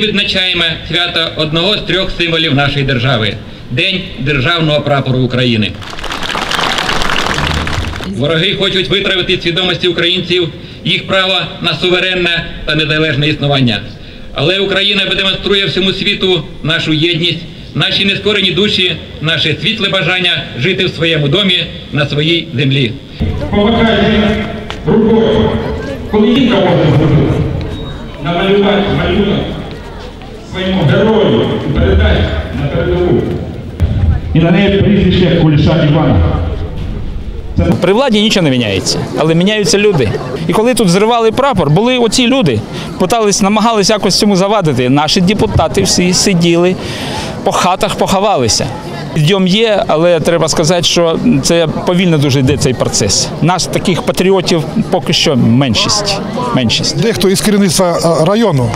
Відзначаємо свято одного з трьох символів нашої держави День Державного прапору України. Вороги хочуть витравити свідомості українців їх право на суверенне та незалежне існування. Але Україна демонструє всьому світу нашу єдність, наші нескорені душі, наше світле бажання жити в своєму домі на своїй землі. Помагайте рукою, коли може зробити, намалювати малюнок своєму герою і передати на передову. І на неї прізвище Куліша Івана. При владі нічого не міняється, але міняються люди. І коли тут зривали прапор, були оці люди, питались, намагалися якось цьому завадити. Наші депутати всі сиділи по хатах, поховалися. Підйом є, але треба сказати, що це повільно дуже йде цей процес. Нас таких патріотів поки що меншість. меншість. Дехто із керівництва району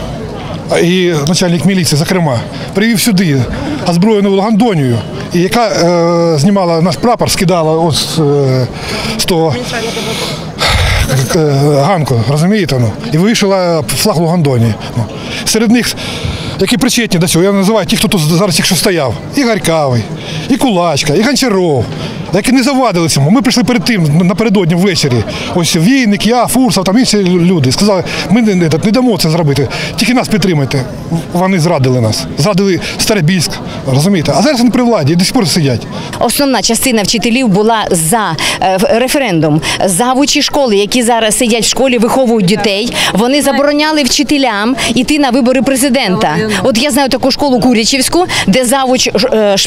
і начальник міліції, зокрема, привів сюди озброєну Лгандонію, яка е, знімала наш прапор, скидала ось е, з того е, ганку, розумієте? Ну, і вивішила флаг Лугандонії. Ну. Серед них, які причетні до цього, я називаю ті, хто тут зараз якщо стояв, і Гарькавий, і Кулачка, і Гончаров, які не завадили цьому. Ми прийшли перед тим напередодні ввечері. Ось Війник, я, Фурсов, там інші люди. Сказали, ми не, не, не дамо це зробити, тільки нас підтримайте. Вони зрадили нас, зрадили Старобільськ, розумієте? А зараз вони при владі і до сих пор сидять. Основна частина вчителів була за е, референдум. Завучі школи, які зараз сидять в школі, виховують дітей. Вони забороняли вчителям йти на вибори президента. От я знаю таку школу Курячівську, де завуч е,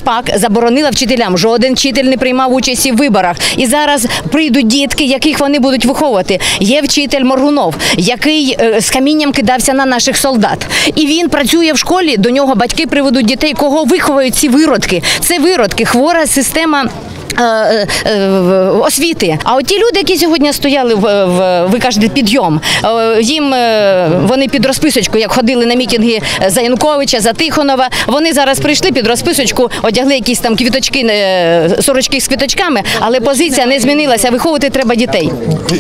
Шпак вчителям. Жоден вчитель не приймав участі в виборах. І зараз прийдуть дітки, яких вони будуть виховувати. Є вчитель Моргунов, який е, з камінням кидався на наших солдат. І він працює в школі. До нього батьки приведуть дітей, кого виховують ці виродки. Це виродки, хвора система. Е, е, е, Освіти, а от ті люди, які сьогодні стояли в, в ви кажете, підйом, їм вони під розписочку, як ходили на мітинги за Януковича, за Тихонова. Вони зараз прийшли під розписочку, одягли якісь там квіточки, сорочки з квіточками, але позиція не змінилася. Виховувати треба дітей.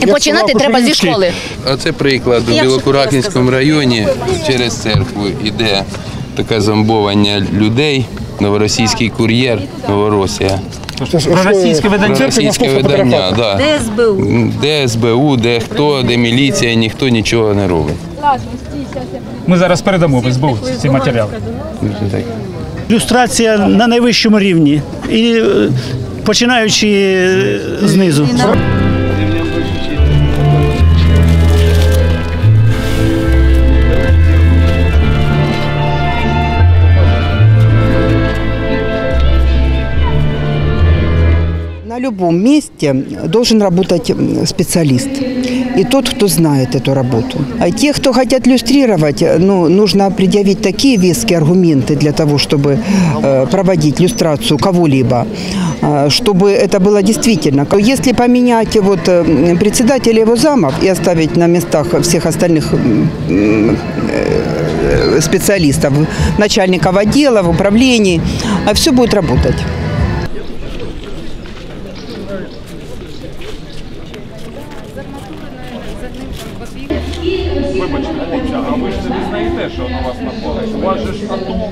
І починати треба зі школи. Оце приклад у Як Білокуракінському районі через церкву йде таке зомбовання людей. Новоросійський кур'єр, Новоросія. Російське видання. Російське видання, да. Де СБУ, де хто, де міліція, ніхто нічого не робить. Ми зараз передамо в СБУ ці матеріали. Так. Люстрація на найвищому рівні, і е, починаючи е, знизу. На любом месте должен работать специалист. И тот, кто знает эту работу. А те, кто хотят люстрировать, ну, нужно предъявить такие веские аргументы для того, чтобы э, проводить люстрацию кого-либо, э, чтобы это было действительно. Если поменять вот, э, председателя его замов и оставить на местах всех остальных м, э, специалистов, начальников отделов, управлений, все будет работать. Вибачте, хлопці, а ви ж не знаєте, що на вас напали? У вас же ж АТО,